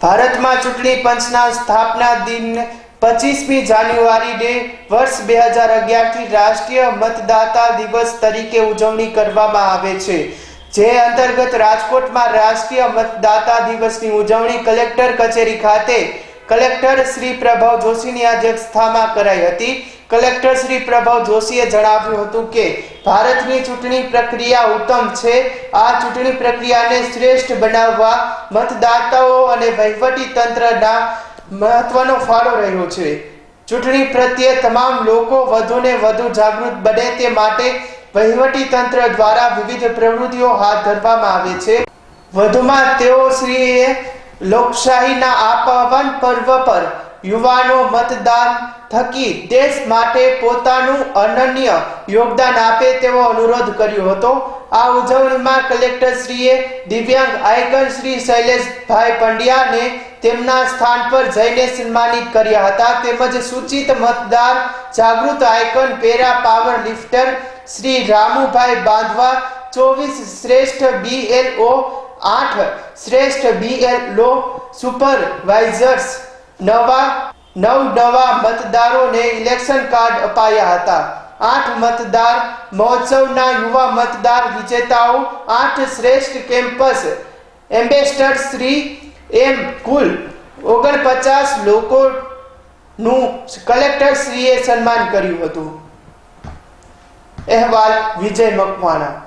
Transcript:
ભારતમાં ચૂંટણી પંચના સ્થાપના દિન પચીસમી જાન્યુઆરી ડે વર્ષ બે હજાર અગિયારથી રાષ્ટ્રીય મતદાતા દિવસ તરીકે ઉજવણી કરવામાં આવે છે. જે અંતર્ગત રાજકોટમાં રાષ્ટ્રીય મતદાતા દિવસની ઉજવણી કલેક્ટર કચેરી ખાતે કલેક્ટર શ્રી પ્રભવ જોશીની અધ્યક્ષતામાં કરાઈ હતી. કલેક્ટર શ્રી પ્રભવ જોશીએ જણાવ્યું હતું કે, ભારતની ચૂંટણી પ્રક્રિયા ઉત્તમ છે. આ ચૂંટણી પ્રક્રિયાને શ્રેષ્ઠ બનાવવા મતદાતાઓ અને વહીવટી તંત્રના મહત્વનો ફાળો રહ્યો છે. ચૂંટણી પ્રત્યે તમામ લોકો વધુને વધુ જાગૃત બને તે માટે વહીવટી તંત્ર દ્વારા વિવિધ પ્રવૃત્તિઓ હાથ ધરવામાં આવે છે. વધુમાં તેઓ શ્રીએ લોકશાહીના આ પાવન પર્વ પર યુવાનો મતદાન થકી દેશ માટે પોતાનું અનન્ય યોગદાન આપે તેવો અનુરોધ કર્યો હતો. આ ઉજવણીમાં કલેક્ટરશ્રીએ દિવ્યાંગ આયકન શ્રી શૈલેષભાઈ પંડ્યાને તેમના સ્થાન પર જઈને સન્માનિત કર્યા હતા. તેમજ સૂચિત મતદાર જાગૃત icon para power lifter Shri Ramubhai Bandhva, ચોવીસ શ્રેષ્ઠ બીએલઓ આઠ, શ્રેષ્ઠ બીએલઓ સુપરવાઇઝર્સ નવા, નવ નવા મતદારોને ઇલેક્શન કાર્ડ અપાયા હતા. આઠ મતદાર, મહોત્સવના યુવા મતદાર વિજેતાઓ, આઠ શ્રેષ્ઠ કેમ્પસ એમ્બેસડર શ્રી એમ કુલ, ઓગણપચાસ લોકોનું કલેક્ટર શ્રીએ સન્માન કર્યું હતું. અહેવાલ વિજય મકવાણા.